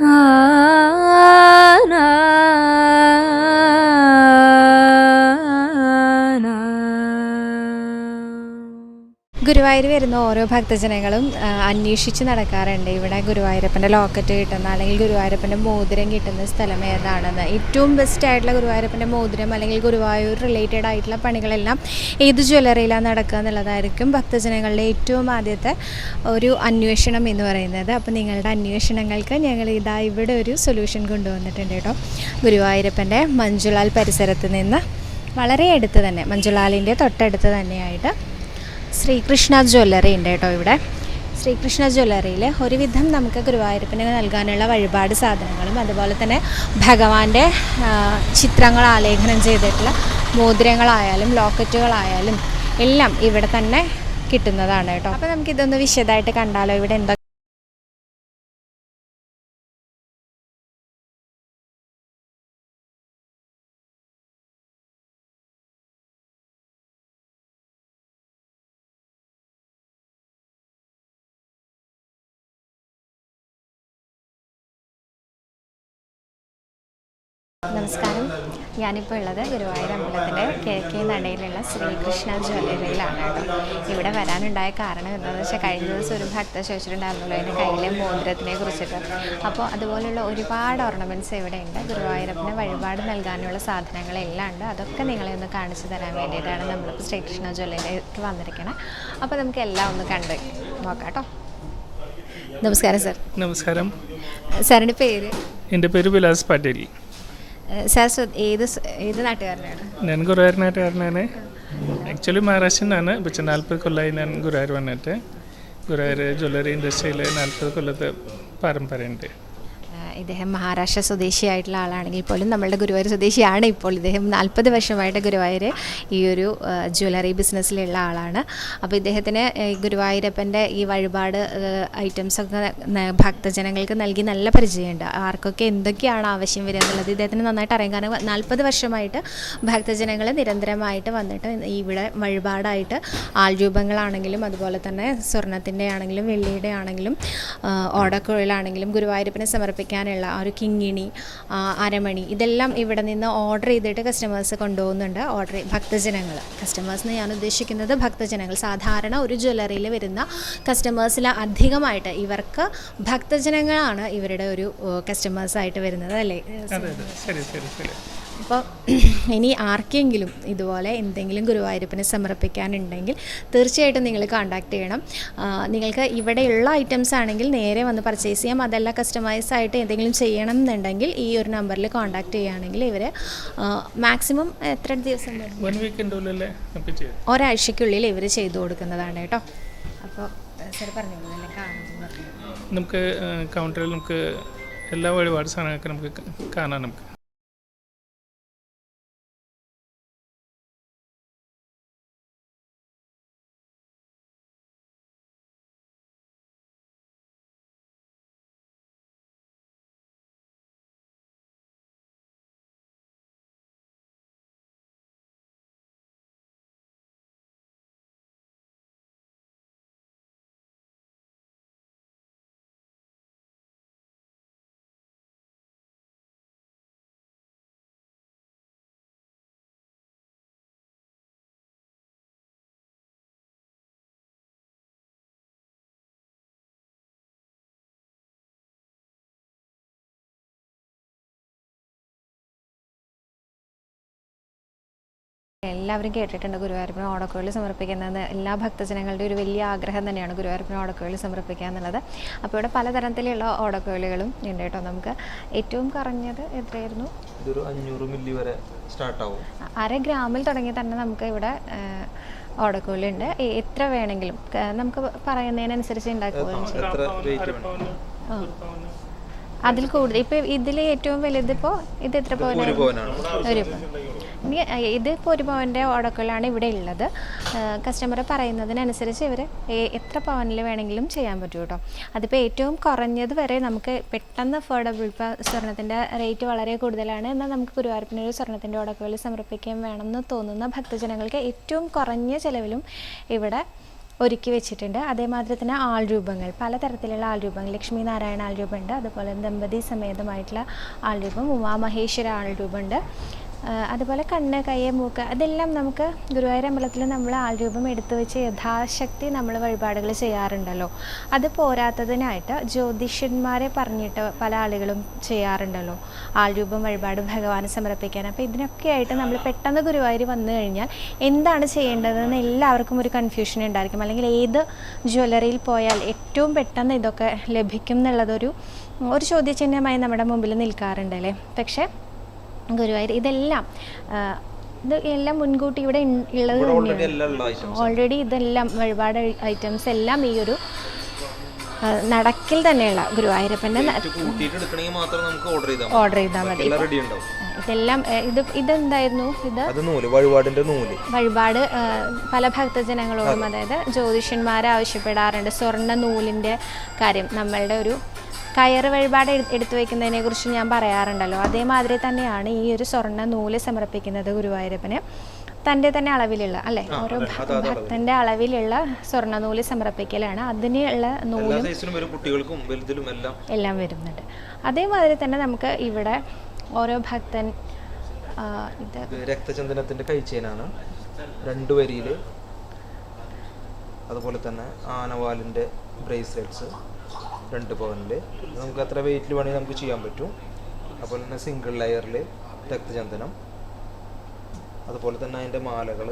啊。ഗുരുവായൂർ വരുന്ന ഓരോ ഭക്തജനങ്ങളും അന്വേഷിച്ച് നടക്കാറുണ്ട്. ഇവിടെ ഗുരുവായൂരപ്പന്റെ ലോക്കറ്റ് കിട്ടുന്ന അല്ലെങ്കിൽ ഗുരുവായൂരപ്പന്റെ മോതിരം കിട്ടുന്ന സ്ഥലം ഏതാണെന്ന്. ഏറ്റവും ബെസ്റ്റ് ആയിട്ടുള്ള ഗുരുവായൂരപ്പന്റെ മോതിരം അല്ലെങ്കിൽ ഗുരുവായൂർ റിലേറ്റഡ് ആയിട്ടുള്ള പണികളെല്ലാം ഏത് ജ്വല്ലറിയിലാണ് നടക്കുക എന്നുള്ളതായിരിക്കും ഭക്തജനങ്ങളുടെ ഏറ്റവും ആദ്യത്തെ ഒരു അന്വേഷണം എന്ന് പറയുന്നത്. അപ്പോൾ നിങ്ങളുടെ അന്വേഷണങ്ങൾക്ക് ഞങ്ങൾ ഇതാ ഇവിടെ ഒരു സൊല്യൂഷൻ കൊണ്ടുവന്നിട്ടുണ്ട് കേട്ടോ. ഗുരുവായൂരപ്പന്റെ മഞ്ജുലാൽ പരിസരത്ത് നിന്ന് വളരെ അടുത്ത് തന്നെ മഞ്ജുലാലിന്റെ തൊട്ടടുത്ത് തന്നെയായിട്ട് ശ്രീകൃഷ്ണ ജ്വല്ലറി ഉണ്ട് കേട്ടോ ഇവിടെ. ശ്രീകൃഷ്ണ ജ്വല്ലറിയിൽ ഒരുവിധം നമുക്ക് ഗുരുവായൂരപ്പന് നൽകാനുള്ള വഴിപാട് സാധനങ്ങളും അതുപോലെ തന്നെ ഭഗവാന്റെ ചിത്രങ്ങൾ ആലേഖനം ചെയ്തിട്ടുള്ള മോതിരങ്ങളായാലും ലോക്കറ്റുകളായാലും എല്ലാം ഇവിടെ തന്നെ കിട്ടുന്നതാണ് കേട്ടോ. അപ്പോൾ നമുക്കിതൊന്ന് വിശദമായിട്ട് കണ്ടാലോ? ഇവിടെ എന്താ നമസ്കാരം. ഞാനിപ്പോൾ ഉള്ളത് ഗുരുവായൂർ അമ്പലത്തിന്റെ കിഴക്കേ നടയിലുള്ള ശ്രീകൃഷ്ണ ജ്വല്ലറിയിലാണ് കേട്ടോ. ഇവിടെ വരാനുണ്ടായ കാരണം എന്താണെന്ന് വെച്ചാൽ കഴിഞ്ഞ ദിവസം ഒരു ഭക്ത ചോദിച്ചിട്ടുണ്ടായിരുന്നല്ലോ എന്റെ കയ്യിലെ മോതിരത്തിനെ കുറിച്ചിട്ട്. അപ്പോൾ അതുപോലുള്ള ഒരുപാട് ഓർണമെന്റ്സ് ഇവിടെ ഉണ്ട് ഗുരുവായൂരപ്പന് വഴിപാട് നൽകാനുള്ള സാധനങ്ങളെല്ലാം ഉണ്ട്. അതൊക്കെ നിങ്ങളെ ഒന്ന് കാണിച്ചു തരാൻ വേണ്ടിയിട്ടാണ് നമ്മളിപ്പോൾ ശ്രീകൃഷ്ണ ജ്വല്ലറിയിലേക്ക് വന്നിരിക്കുന്നത് അപ്പോൾ നമുക്ക് എല്ലാം ഒന്ന് കണ്ട് നോക്കാം കേട്ടോ. നമസ്കാരം സർ. നമസ്കാരം. സാറിന്റെ പേര്? എന്റെ പേര് വിലാസ് പാട്ടീൽ സാർ ഏത് ഏത് നാട്ടുകാരനാണ്? ഞാൻ ഗുരുവായൂരിനാട്ടുകാരനാണ് ആക്ച്വലി മഹാരാഷ്ട്രനാണ് പക്ഷെ നാൽപ്പത് കൊല്ലമായി ഞാൻ ഗുരുവായൂർ വന്നിട്ട്. ഗുരുവായൂർ ജ്വല്ലറി ഇൻഡസ്ട്രിയിൽ നാൽപ്പത് കൊല്ലത്തെ പാരമ്പര്യമുണ്ട്. ഇദ്ദേഹം മഹാരാഷ്ട്ര സ്വദേശിയായിട്ടുള്ള ആളാണെങ്കിൽ പോലും നമ്മളുടെ ഗുരുവായൂർ സ്വദേശിയാണ് ഇപ്പോൾ. ഇദ്ദേഹം നാൽപ്പത് വർഷമായിട്ട് ഗുരുവായൂർ ഈ ഒരു ജ്വല്ലറി ബിസിനസ്സിലുള്ള ആളാണ്. അപ്പോൾ ഇദ്ദേഹത്തിന് ഗുരുവായൂരപ്പന്റെ ഈ വഴിപാട് ഐറ്റംസൊക്കെ ഭക്തജനങ്ങൾക്ക് നൽകി നല്ല പരിചയമുണ്ട്. ആർക്കൊക്കെ എന്തൊക്കെയാണ് ആവശ്യം വരിക എന്നുള്ളത് ഇദ്ദേഹത്തിന് നന്നായിട്ട് അറിയാം. കാരണം നാൽപ്പത് വർഷമായിട്ട് ഭക്തജനങ്ങൾ നിരന്തരമായിട്ട് വന്നിട്ട് ഇവിടെ വഴിപാടായിട്ട് ആൾരൂപങ്ങളാണെങ്കിലും അതുപോലെ തന്നെ സ്വർണത്തിന്റെ ആണെങ്കിലും വെള്ളിയുടെ ആണെങ്കിലും ഓടക്കുഴലാണെങ്കിലും ഗുരുവായൂരപ്പനെ ആ ഒരു കിങ്ങിണി അരമണി ഇതെല്ലാം ഇവിടെ നിന്ന് ഓർഡർ ചെയ്തിട്ട് കസ്റ്റമേഴ്സ് കൊണ്ടുപോകുന്നുണ്ട്. ഓർഡർ ഭക്തജനങ്ങൾ കസ്റ്റമേഴ്സ് എന്ന് ഞാൻ ഉദ്ദേശിക്കുന്നത് ഭക്തജനങ്ങൾ. സാധാരണ ഒരു ജ്വല്ലറിയിൽ വരുന്ന കസ്റ്റമേഴ്സിൽ അധികമായിട്ട് ഇവർക്ക് ഭക്തജനങ്ങളാണ് ഇവരുടെ ഒരു കസ്റ്റമേഴ്സായിട്ട് വരുന്നത് അല്ലേ? ശരി ശരി ശരി. അപ്പോൾ ഇനി ആർക്കെങ്കിലും ഇതുപോലെ എന്തെങ്കിലും ഗുരുവായൂരപ്പന് സമർപ്പിക്കാനുണ്ടെങ്കിൽ തീർച്ചയായിട്ടും നിങ്ങൾ കോൺടാക്ട് ചെയ്യണം. നിങ്ങൾക്ക് ഇവിടെയുള്ള ഐറ്റംസ് ആണെങ്കിൽ നേരെ വന്ന് പർച്ചേസ് ചെയ്യാം. അതല്ല കസ്റ്റമൈസ് ആയിട്ട് എന്തെങ്കിലും ചെയ്യണം എന്നുണ്ടെങ്കിൽ ഈ ഒരു നമ്പറിൽ കോൺടാക്ട് ചെയ്യുകയാണെങ്കിൽ ഇവർ മാക്സിമം എത്ര ദിവസം ഒരാഴ്ചക്കുള്ളിൽ ഇവർ ചെയ്തു കൊടുക്കുന്നതാണ് കേട്ടോ. അപ്പോൾ സാർ പറഞ്ഞു നമുക്ക് കൗണ്ടറിൽ നമുക്ക് എല്ലാ വഴിപാട് സാധനങ്ങളൊക്കെ നമുക്ക് കാണാൻ നമുക്ക്. എല്ലാവരും കേട്ടിട്ടുണ്ട് ഗുരുവായൂരപ്പന് ഓടക്കുഴൽ സമർപ്പിക്കുന്നത്. എല്ലാ ഭക്തജനങ്ങളുടെ ഒരു വലിയ ആഗ്രഹം തന്നെയാണ് ഗുരുവായൂരപ്പന് ഓടക്കുഴൽ സമർപ്പിക്കുക എന്നുള്ളത്. അപ്പോൾ ഇവിടെ പലതരത്തിലുള്ള ഓടക്കുഴലുകളും ഉണ്ട് കേട്ടോ. നമുക്ക് ഏറ്റവും കുറഞ്ഞത് എത്രയായിരുന്നു? ഇതൊരു അഞ്ഞൂറ് മില്ലി വരെ സ്റ്റാർട്ടാവും. അര ഗ്രാമിൽ തുടങ്ങി തന്നെ നമുക്ക് ഇവിടെ ഓടക്കുഴലുണ്ട്. എത്ര വേണമെങ്കിലും? നമുക്ക് പറയുന്നതിനനുസരിച്ച് ഉണ്ടാക്കുകയും എത്ര വെയിറ്റ് വേണം അതിൽ കൂടുതൽ. ഇപ്പൊ ഇതിൽ ഏറ്റവും വലുതിപ്പോ ഇത് എത്ര പോലെ പവനാണ്? ഒരു പവൻ. ഇനി ഇത് ഇപ്പോൾ ഒരു പവന്റെ ഓടക്കുകളാണ് ഇവിടെ ഉള്ളത് കസ്റ്റമർ പറയുന്നതിനനുസരിച്ച് ഇവർ എത്ര പവനിൽ വേണമെങ്കിലും ചെയ്യാൻ പറ്റും കേട്ടോ അതിപ്പോൾ ഏറ്റവും കുറഞ്ഞത് വരെ നമുക്ക് പെട്ടെന്ന് അഫോർഡബിൾ ഇപ്പോൾ സ്വർണത്തിന്റെ റേറ്റ് വളരെ കൂടുതലാണ്. എന്നാൽ നമുക്ക് ഗുരുവായൂരപ്പിന് ഒരു സ്വർണത്തിന്റെ ഓടക്കുകൾ സമർപ്പിക്കാൻ വേണമെന്ന് തോന്നുന്ന ഭക്തജനങ്ങൾക്ക് ഏറ്റവും കുറഞ്ഞ ചിലവിലും ഇവിടെ ഒരുക്കി വെച്ചിട്ടുണ്ട്. അതേമാതിരി തന്നെ ആൾരൂപങ്ങൾ. പലതരത്തിലുള്ള ആൾരൂപങ്ങൾ. ലക്ഷ്മി നാരായണ ആൾരൂപമുണ്ട്. അതുപോലെ ദമ്പതി സമേതമായിട്ടുള്ള ആൾരൂപം. ഉമാമഹേശ്വര ആൾരൂപമുണ്ട്. അതുപോലെ കണ്ണ് കയ്യ് മൂക്ക് അതെല്ലാം നമുക്ക് ഗുരുവായൂർ അമ്പലത്തിൽ നമ്മൾ ആൾരൂപം എടുത്തു വെച്ച് യഥാശക്തി നമ്മൾ വഴിപാടുകൾ ചെയ്യാറുണ്ടല്ലോ. അത് പോരാത്തതിനായിട്ട് ജ്യോതിഷന്മാരെ പറഞ്ഞിട്ട് പല ആളുകളും ചെയ്യാറുണ്ടല്ലോ. ആൾരൂപം വഴിപാട് ഭഗവാന് സമർപ്പിക്കാൻ. അപ്പോൾ ഇതിനൊക്കെ ആയിട്ട് നമ്മൾ പെട്ടെന്ന് ഗുരുവായൂർ വന്നു കഴിഞ്ഞാൽ എന്താണ് ചെയ്യേണ്ടതെന്ന് എല്ലാവർക്കും ഒരു കൺഫ്യൂഷൻ ഉണ്ടായിരിക്കും. അല്ലെങ്കിൽ ഏത് ജ്വല്ലറിയിൽ പോയാൽ ഏറ്റവും പെട്ടെന്ന് ഇതൊക്കെ ലഭിക്കും എന്നുള്ളതൊരു ഒരു ചോദ്യചിഹ്നമായി നമ്മുടെ മുമ്പിൽ നിൽക്കാറുണ്ടല്ലേ പക്ഷേ ഗുരുവായൂർ ഇതെല്ലാം ഇത് എല്ലാം മുൻകൂട്ടി ഇവിടെ ഉള്ളത് ഓൾറെഡി തന്നെയാണ്. ഓൾറെഡി ഇതെല്ലാം വഴിപാട് ഐറ്റംസ് എല്ലാം ഈ ഒരു നടക്കിൽ തന്നെയുള്ള ഗുരുവായൂരപ്പന്റെ ഓർഡർ ചെയ്താൽ മതി. ഇതെല്ലാം ഇത് ഇതെന്തായിരുന്നു? ഇത് നൂൽ വഴിപാടിന്റെ നൂൽ. വഴിപാട് പല ഭക്തജനങ്ങളോടും അതായത് ജ്യോതിഷന്മാരെ ആവശ്യപ്പെടാറുണ്ട്. സ്വർണ നൂലിന്റെ കാര്യം നമ്മളുടെ ഒരു കയറ് വഴിപാട് എടു- എടുത്തു വയ്ക്കുന്നതിനെ കുറിച്ച് ഞാൻ പറയാറുണ്ടല്ലോ. അതേമാതിരി തന്നെയാണ് ഈ ഒരു സ്വർണ നൂൽ സമർപ്പിക്കുന്നത് ഗുരുവായൂരപ്പന്. തന്റെ തന്നെ അളവിലുള്ള അല്ലേ? ഓരോ ഭക്തന്റെ ഭക്തന്റെ അളവിലുള്ള സ്വർണ നൂൽ സമർപ്പിക്കലാണ്. അതിനുള്ള നൂലും എല്ലാം. വരുന്നുണ്ട്. അതേമാതിരി തന്നെ നമുക്ക് ഇവിടെ ഓരോ ഭക്തൻ ഇത് ഇത് രക്തചന്ദനത്തിന്റെ കൈച്ചേനാണ് രണ്ട് വരിയിൽ അതുപോലെ തന്നെ ആനവാലിന്റെ ബ്രേസ്ലെറ്റ്സ്. രണ്ട് പവനിൽ നമുക്ക് അത്ര വെയിറ്റിൽ വേണമെങ്കിൽ നമുക്ക് ചെയ്യാൻ പറ്റും. അതുപോലെ തന്നെ സിംഗിൾ ലെയറിൽ രക്തചന്ദനം അതുപോലെ തന്നെ അതിന്റെ മാലകൾ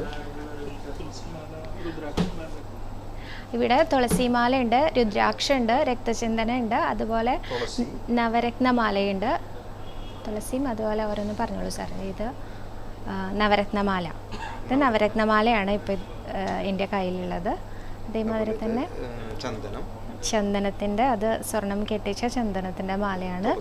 ഇവിടെ തുളസിമാലയുണ്ട് രുദ്രാക്ഷമുണ്ട് രക്തചിന്തന ഉണ്ട് അതുപോലെ നവരത്നമാലയുണ്ട് തുളസിയും അതുപോലെ ഓരോന്ന് പറഞ്ഞോളൂ സാർ ഇത് നവരത്നമാല ഇത് നവരത്നമാലയാണ് ഇപ്പോൾ എന്റെ കയ്യിലുള്ളത്. അതേമാതിരി തന്നെ ചന്ദനം. ചന്ദനത്തിന്റെ അത് സ്വർണം കെട്ടിച്ച ചന്ദനത്തിന്റെ മാലയാണ്.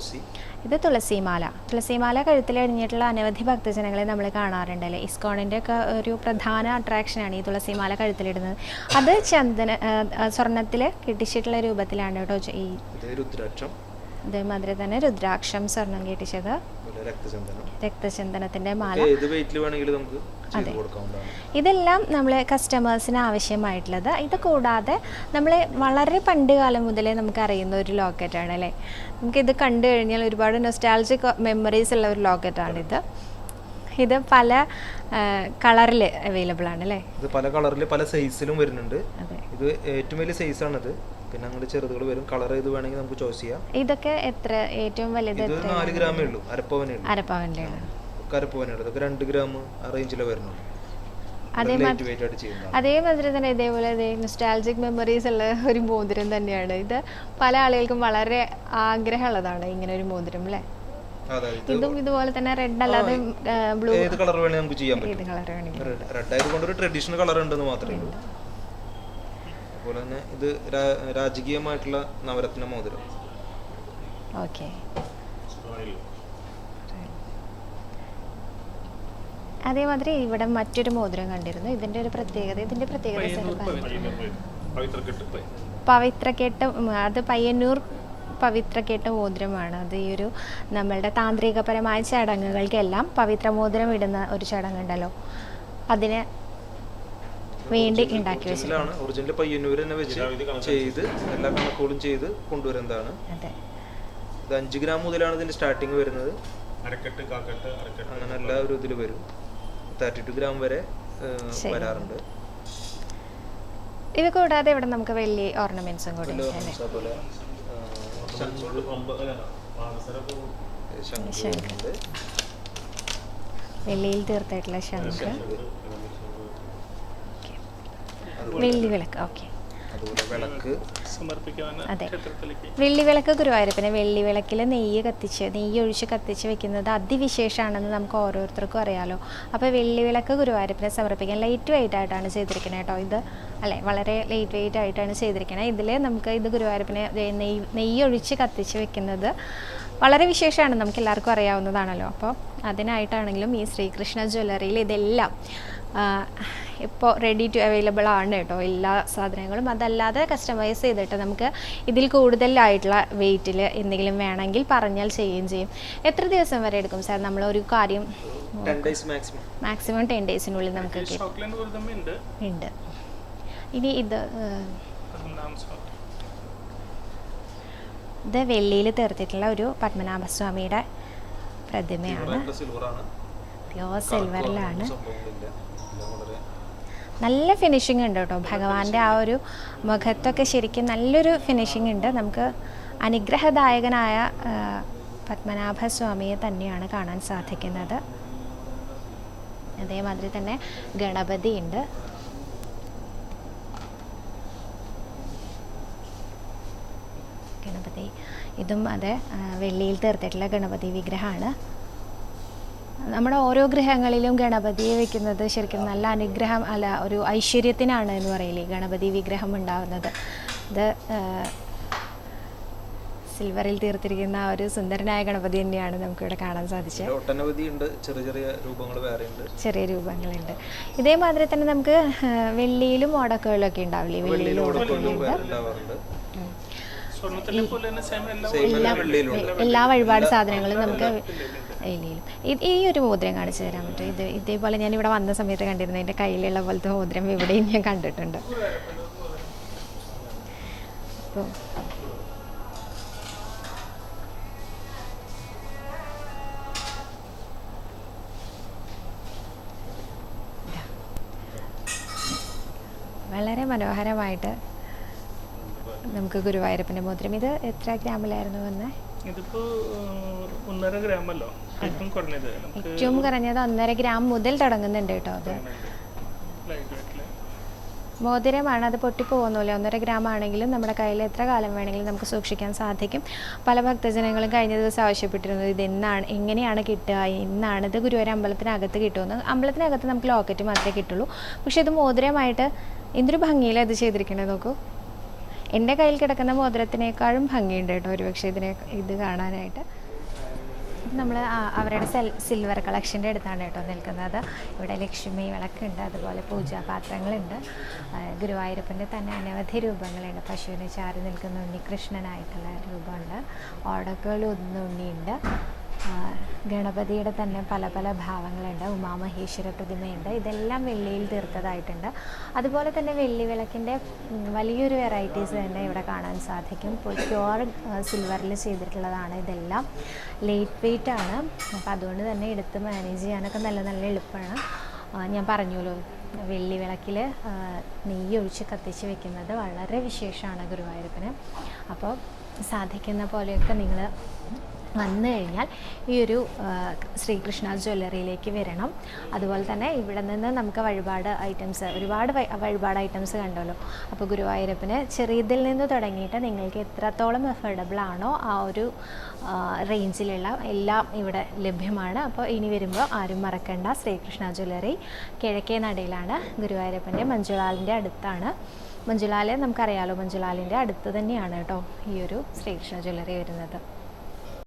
ഇത് തുളസിമാല. തുളസിമാല കഴുത്തിൽ അണിഞ്ഞിട്ടുള്ള അനവധി ഭക്തജനങ്ങളെ നമ്മൾ കാണാറുണ്ടല്ലേ ഇസ്കോണിന്റെ ഒക്കെ ഒരു പ്രധാന അട്രാക്ഷനാണ് ഈ തുളസിമാല കഴുത്തിലിടുന്നത്. അത് ചന്ദന സ്വർണത്തിൽ കെട്ടിച്ചിട്ടുള്ള രൂപത്തിലാണ് കേട്ടോ ഈ ഇതേമാതിരി തന്നെ രുദ്രാക്ഷം സ്വർണം കെട്ടിച്ചത്. രക്തചന്ദനത്തിന്റെ മാല. ഏത് വെയിറ്റിൽ വേണമെങ്കിലും നമുക്ക് കൊടുക്കാവുന്നതാണ്. ഇതെല്ലാം നമ്മൾ കസ്റ്റമേഴ്സിന് ആവശ്യമായിട്ടുള്ളത്. ഇത് കൂടാതെ നമ്മൾ വളരെ പണ്ട് കാലം മുതലേ നമുക്ക് അറിയുന്ന ഒരു ലോക്കറ്റാണ് അല്ലേ? നമുക്കിത് കണ്ടു കഴിഞ്ഞാൽ ഒരുപാട് നൊസ്റ്റാൾജിക് മെമ്മറീസ് ഉള്ള ഒരു ലോക്കറ്റാണിത് ഇത്. പല കളറിൽ അവൈലബിൾ ആണ് അല്ലേ? ഇത് പല കളറിൽ പല സൈസിലും വരുന്നുണ്ട്. ഇത് ഏറ്റവും വലിയ സൈസ് ആണ് ഇത് പിന്നെ അങ്ങോട്ട് ചെറുതുകൾ വരും. കളർ ഇത് വേണമെങ്കിൽ നമുക്ക് ചോയ്സ് ചെയ്യാം. ഇതൊക്കെ എത്ര? ഏറ്റവും വലുത് നാല് ഗ്രാമേ ഉള്ളൂ. അരപ്പവനേ ഉള്ളൂ. അരപ്പവന്റെ ഒക്കെ അതൊക്കെ രണ്ട് ഗ്രാം ആ റേഞ്ചിലേ വരുന്നുള്ളൂ അതേമാതിരി തന്നെ ഇതേപോലെ ഇതേ നൊസ്റ്റാൾജിക് മെമ്മറീസ് ഉള്ള ഒരു മോതിരം തന്നെയാണ്. ഇത് പല ആളുകൾക്കും വളരെ ആഗ്രഹമുള്ളതാണ് ഇങ്ങനെ ഒരു മോതിരം അല്ലേ ഇതും ഇതുപോലെ തന്നെ റെഡ് അല്ലാതെ ബ്ലൂ ഏത് കളർ നമുക്ക് ചെയ്യാൻ ഏത് പറ്റും. കളർ വേണമെങ്കിലും റെഡ് ആയതുകൊണ്ട് ഒരു ട്രഡീഷണൽ കളർ ഉണ്ടെന്ന് മാത്രമേ ഉള്ളൂ. അതുപോലെ തന്നെ ഇത് രാജകീയമായിട്ടുള്ള നവരത്ന മോതിരം. ഓക്കെ. അതേമാതിരി ഇവിടെ മറ്റൊരു മോതിരം കണ്ടിരുന്നു. ഇതിന്റെ ഒരു പ്രത്യേകത ഇതിന്റെ പ്രത്യേകത പവിത്രക്കെട്ട് അത് പയ്യന്നൂർ പവിത്രക്കെട്ട് മോതിരമാണ്. അത് ഈ ഒരു നമ്മളുടെ താന്ത്രികപരമായ ചടങ്ങുകൾക്കെല്ലാം പവിത്ര മോതിരം ഇടുന്ന ഒരു ചടങ്ങുണ്ടല്ലോ. അതിന് വേണ്ടി ഉണ്ടാക്കി വെച്ചിട്ടുണ്ട്. ഒറിജിനൽ പയ്യന്നൂർ തന്നെ വെച്ച് ചെയ്ത് എല്ലാ കണക്കുകളും ചെയ്ത് കൊണ്ടുവരുന്നതാണ്. അതെ. ഇത് അഞ്ച് ഗ്രാം മുതലാണ് ഇതിന്റെ സ്റ്റാർട്ടിങ് വരുന്നത്. അങ്ങനെ എല്ലാ ഒരു ഇതിൽ വരും. തേർട്ടി ടു ഗ്രാം വരെ വരാറുണ്ട്. ഇത് കൂടാതെ ഇവിടെ നമുക്ക് വെള്ളി ഓർണമെന്റ്സും കൂടി വെള്ളിയിൽ തീർത്തായിട്ടുള്ള ശംഖ്. വെള്ളി വിളക്ക് ഓക്കെ. അതെ. ക്ഷേത്രത്തിലേക്ക്. വെള്ളി വിളക്ക് ഗുരുവായൂരപ്പന് വെള്ളി വിളക്കിൽ നെയ്യ് കത്തിച്ച് നെയ്യ് ഒഴിച്ച് കത്തിച്ച് വെക്കുന്നത് അതിവിശേഷമാണെന്ന് നമുക്ക് ഓരോരുത്തർക്കും അറിയാലോ. അപ്പോൾ വെള്ളി വിളക്ക് ഗുരുവായൂരപ്പനെ സമർപ്പിക്കാൻ ലൈറ്റ് വെയിറ്റ് ആയിട്ടാണ് ചെയ്തിരിക്കുന്നത് കേട്ടോ ഇത്. അല്ലെ? വളരെ ലൈറ്റ് വെയിറ്റ് ആയിട്ടാണ് ചെയ്തിരിക്കുന്നത് ഇതിൽ നമുക്ക് ഇത് ഗുരുവായൂരപ്പനെ നെയ്യ് നെയ്യ് ഒഴിച്ച് കത്തിച്ച് വെക്കുന്നത് വളരെ വിശേഷമാണ് നമുക്ക് എല്ലാവർക്കും അറിയാവുന്നതാണല്ലോ. അപ്പോൾ അതിനായിട്ടാണെങ്കിലും ഈ ശ്രീകൃഷ്ണ ജ്വല്ലറിയിൽ ഇതെല്ലാം ഇപ്പോൾ റെഡി ടു അവൈലബിൾ ആണ് കേട്ടോ എല്ലാ സാധനങ്ങളും. അതല്ലാതെ കസ്റ്റമൈസ് ചെയ്തിട്ട് നമുക്ക് ഇതിൽ കൂടുതലായിട്ടുള്ള വെയിറ്റിൽ എന്തെങ്കിലും വേണമെങ്കിൽ പറഞ്ഞാൽ ചെയ്യുകയും ചെയ്യും. എത്ര ദിവസം വരെ എടുക്കും സാർ നമ്മൾ ഒരു കാര്യം മാക്സിമം ടെൻ ഡേയ്സിനുള്ളിൽ നമുക്ക് ഉണ്ട്. ഉണ്ട്. ഇനി ഇത് ഇത് വെള്ളിയിൽ തീർത്തിട്ടുള്ള ഒരു പത്മനാഭസ്വാമിയുടെ പ്രതിമയാണ്. പ്യോർ സിൽവറിലാണ് നല്ല ഫിനിഷിംഗ് ഉണ്ട് കേട്ടോ. ഭഗവാന്റെ ആ ഒരു മുഖത്തൊക്കെ ശരിക്കും നല്ലൊരു ഫിനിഷിംഗ് ഉണ്ട്. നമുക്ക് അനുഗ്രഹദായകനായ പത്മനാഭ പത്മനാഭസ്വാമിയെ തന്നെയാണ് കാണാൻ സാധിക്കുന്നത്. അതേമാതിരി തന്നെ ഗണപതി ഉണ്ട് ഗണപതി ഇതും അതെ വെള്ളിയിൽ തീർത്തിട്ടുള്ള ഗണപതി വിഗ്രഹമാണ്. നമ്മുടെ ഓരോ ഗ്രഹങ്ങളിലും ഗണപതിയെ വെക്കുന്നത് ശരിക്കും നല്ല അനുഗ്രഹം അല്ല ഒരു ഐശ്വര്യത്തിനാണ് എന്ന് പറയില്ലേ ഗണപതി വിഗ്രഹം ഉണ്ടാവുന്നത്. അത് സിൽവറിൽ തീർത്തിരിക്കുന്ന ആ ഒരു സുന്ദരനായ ഗണപതി തന്നെയാണ് നമുക്കിവിടെ കാണാൻ സാധിച്ചത്. ഒട്ടനവധി ഉണ്ട് ചെറിയ ചെറിയ രൂപങ്ങൾ വേറെ ഉണ്ട് ചെറിയ രൂപങ്ങളുണ്ട്. ഇതേമാതിരി തന്നെ നമുക്ക് വെള്ളിയിലും ഓടക്കുകളിലൊക്കെ ഉണ്ടാവില്ലേ? വെള്ളിയിലും ഓടക്കൊള്ളും എല്ലാം എല്ലാ വഴിപാട് സാധനങ്ങളും നമുക്ക് ഈ ഒരു മോതിരം കാണിച്ചു തരാൻ പറ്റും ഇത് ഇതേപോലെ ഞാൻ ഇവിടെ വന്ന സമയത്ത് കണ്ടിരുന്നു. എന്റെ കയ്യിലുള്ള പോലത്തെ മോതിരം ഇവിടെയും ഞാൻ കണ്ടിട്ടുണ്ട്. അപ്പോൾ വളരെ മനോഹരമായിട്ട് നമുക്ക് ഗുരുവായൂരപ്പന്റെ മോതിരം. ഇത് എത്ര ഗ്രാമിലായിരുന്നു വന്നേ? ഇതിപ്പോ ഒന്നര ഏറ്റവും കുറഞ്ഞത്. നമുക്ക് ഏറ്റവും കുറഞ്ഞത് ഒന്നര ഗ്രാം മുതൽ തുടങ്ങുന്നുണ്ട് കേട്ടോ അത്. മോതിരമാണ് അത് പൊട്ടിപ്പോകുന്നില്ല ഒന്നര ഗ്രാം ആണെങ്കിലും നമ്മുടെ കയ്യിൽ എത്ര കാലം വേണമെങ്കിലും നമുക്ക് സൂക്ഷിക്കാൻ സാധിക്കും. പല ഭക്തജനങ്ങളും കഴിഞ്ഞ ദിവസം ആവശ്യപ്പെട്ടിരുന്നു ഇത് എന്നാണ് എങ്ങനെയാണ് കിട്ടുക എന്നാണ് ഇത് ഗുരുവായൂർ അമ്പലത്തിനകത്ത് കിട്ടുമെന്ന്. അമ്പലത്തിനകത്ത് നമുക്ക് ലോക്കറ്റ് മാത്രമേ കിട്ടുള്ളൂ. പക്ഷെ ഇത് മോതിരമായിട്ട് എന്തൊരു ഇത് ചെയ്തിരിക്കണത് നോക്കൂ. എന്റെ കയ്യിൽ കിടക്കുന്ന മോതിരത്തിനേക്കാളും ഭംഗിയുണ്ട് കേട്ടോ ഒരുപക്ഷെ ഇതിനെ ഇത് കാണാനായിട്ട്. നമ്മൾ അവരുടെ സെൽ സിൽവർ കളക്ഷന്റെ അടുത്താണ് കേട്ടോ നിൽക്കുന്നത്. ഇവിടെ ലക്ഷ്മി വിളക്കുണ്ട് അതുപോലെ പൂജാപാത്രങ്ങളുണ്ട് ഗുരുവായൂരപ്പന്റെ തന്നെ അനവധി രൂപങ്ങളുണ്ട്. പശുവിനെ ചാരി നിൽക്കുന്ന ഉണ്ണികൃഷ്ണനായിട്ടുള്ള രൂപമുണ്ട്. ഓടക്കുകൾ ഉണ്ണിയുണ്ട് ആ, ഗണപതിയുടെ തന്നെ പല പല ഭാവങ്ങളുണ്ട്. ഉമാമഹേശ്വര പ്രതിമയുണ്ട്. ഇതെല്ലാം വെള്ളിയിൽ തീർത്തതായിട്ടുണ്ട്. അതുപോലെ തന്നെ വെള്ളി വിളക്കിന്റെ വലിയൊരു വെറൈറ്റീസ് തന്നെ ഇവിടെ കാണാൻ സാധിക്കും. പ്യുവർ സിൽവറിൽ ചെയ്തിട്ടുള്ളതാണ് ഇതെല്ലാം. ലേറ്റ് വെയിറ്റ് ആണ്. അപ്പോൾ അതുകൊണ്ട് തന്നെ എടുത്ത് മാനേജ് ചെയ്യാനൊക്കെ നല്ല നല്ല എളുപ്പമാണ്. ഞാൻ പറഞ്ഞല്ലോ വെള്ളി വിളക്കിൽ നെയ്യ് ഒഴിച്ച് കത്തിച്ച് വെക്കുന്നത് വളരെ വിശേഷമാണ് ഗുരുവായൂരപ്പന്. അപ്പോൾ സാധിക്കുന്ന പോലെയൊക്കെ നിങ്ങൾ വന്നു കഴിഞ്ഞാൽ ഈ ഒരു ശ്രീകൃഷ്ണ ജ്വല്ലറിയിലേക്ക് വരണം. അതുപോലെ തന്നെ ഇവിടെ നിന്ന് നമുക്ക് വഴിപാട് ഐറ്റംസ് ഒരുപാട് വഴി- വഴിപാട് ഐറ്റംസ് കണ്ടല്ലോ. അപ്പോൾ ഗുരുവായൂരപ്പന് ചെറിയതിൽ നിന്ന് തുടങ്ങിയിട്ട് നിങ്ങൾക്ക് എത്രത്തോളം അഫോർഡബിൾ ആണോ ആ ഒരു റേഞ്ചിലുള്ള എല്ലാം ഇവിടെ ലഭ്യമാണ്. അപ്പോൾ ഇനി വരുമ്പോൾ ആരും മറക്കണ്ട. ശ്രീകൃഷ്ണ ജ്വല്ലറി കിഴക്കേ നടയിലാണ്. ഗുരുവായൂരപ്പന്റെ മഞ്ജുളാലിന്റെ അടുത്താണ്. മഞ്ജുലാൽ നമുക്കറിയാലോ മഞ്ജുലാലിന്റെ അടുത്ത് തന്നെയാണ് കേട്ടോ ഈ ഒരു ശ്രീകൃഷ്ണ ജ്വല്ലറി വരുന്നത്.